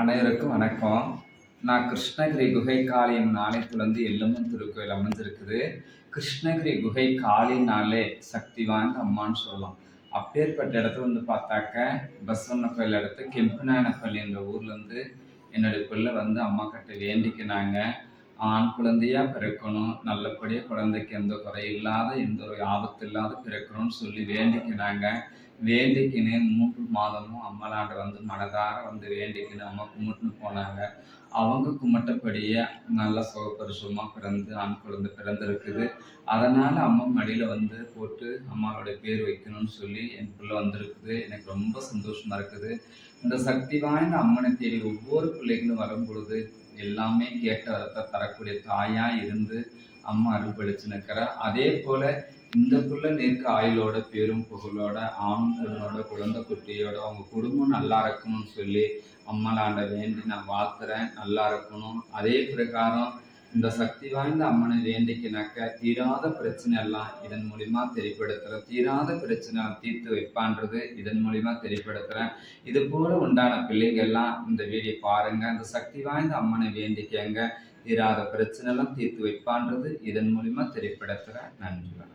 அனைவருக்கும் வணக்கம். நான் கிருஷ்ணகிரி குகை காளியின் நாளைக்குலேருந்து எல்லம்மன் திருக்கோயில் அமைஞ்சிருக்குது கிருஷ்ணகிரி குகை காளினாலே சக்தி வாய்ந்த அம்மான்னு சொல்லலாம். அப்பேற்பட்ட இடத்துல வந்து பார்த்தாக்க பஸ்வண்ண கோயில் இடத்து கெம்புநாயனப்பள்ளி என்ற ஊர்லேருந்து என்னுடைய பிள்ளை வந்து அம்மா கிட்ட வேண்டிக்கினாங்க. ஆண் குழந்தையா பிறக்கணும் நல்லபடியாக குழந்தைக்கு எந்த குறை இல்லாத எந்த ஒரு ஆபத்து இல்லாத பிறக்கணும்னு சொல்லி வேண்டிக்கினாங்க. வேண்டிக்கினேன் மூன்று மாதமும் அம்மலாண்ட வந்து மனதார வந்து வேண்டிக்கினு அம்மா கும்பிட்டுன்னு போனாங்க. அவங்க கும்பிட்டபடியே நல்ல சுகப்பரிசுமாக பிறந்து ஆண் குழந்தை பிறந்திருக்குது. அதனால் அம்மா மடியில் வந்து போட்டு அம்மாவோட பேர் வைக்கணும்னு சொல்லி என் பிள்ளை வந்திருக்குது. எனக்கு ரொம்ப சந்தோஷமாக இருக்குது. இந்த சக்தி வாய்ந்த அம்மனை தேடி ஒவ்வொரு பிள்ளைகளும் வரும் பொழுது எல்லாமே கேட்ட வரத்தை தரக்கூடிய தாயாக இருந்து அம்மா அருள்பளிச்சு நிற்கிறா அதே போல் இந்த பிள்ளை நிற்க ஆயுளோட பேரும் புகழோட ஆண் பெண்ணோட குழந்தை குட்டியோட அவங்க குடும்பம் நல்லா இருக்கணும்னு சொல்லி அம்மலாண்ட வேண்டி நான் வாழ்த்துறேன் நல்லா இருக்கணும். அதே பிரகாரம் இந்த சக்தி வாய்ந்த அம்மனை வேண்டிக்கினாக்க தீராத பிரச்சனை எல்லாம் இதன் மூலிமா தெரிப்படுத்துகிறேன் தீராத பிரச்சனை தீர்த்து வைப்பான்றது இதன் மூலிமா தெரியப்படுத்துகிறேன் இது போல உண்டான பிள்ளைங்க எல்லாம் இந்த வீடியோ பாருங்க. இந்த சக்தி வாய்ந்த அம்மனை வேண்டிக்கங்க. தீராத பிரச்சனை எல்லாம் தீர்த்து வைப்பான்றது இதன் மூலிமா தெரியப்படுத்துகிறேன் நன்றி வணக்கம்.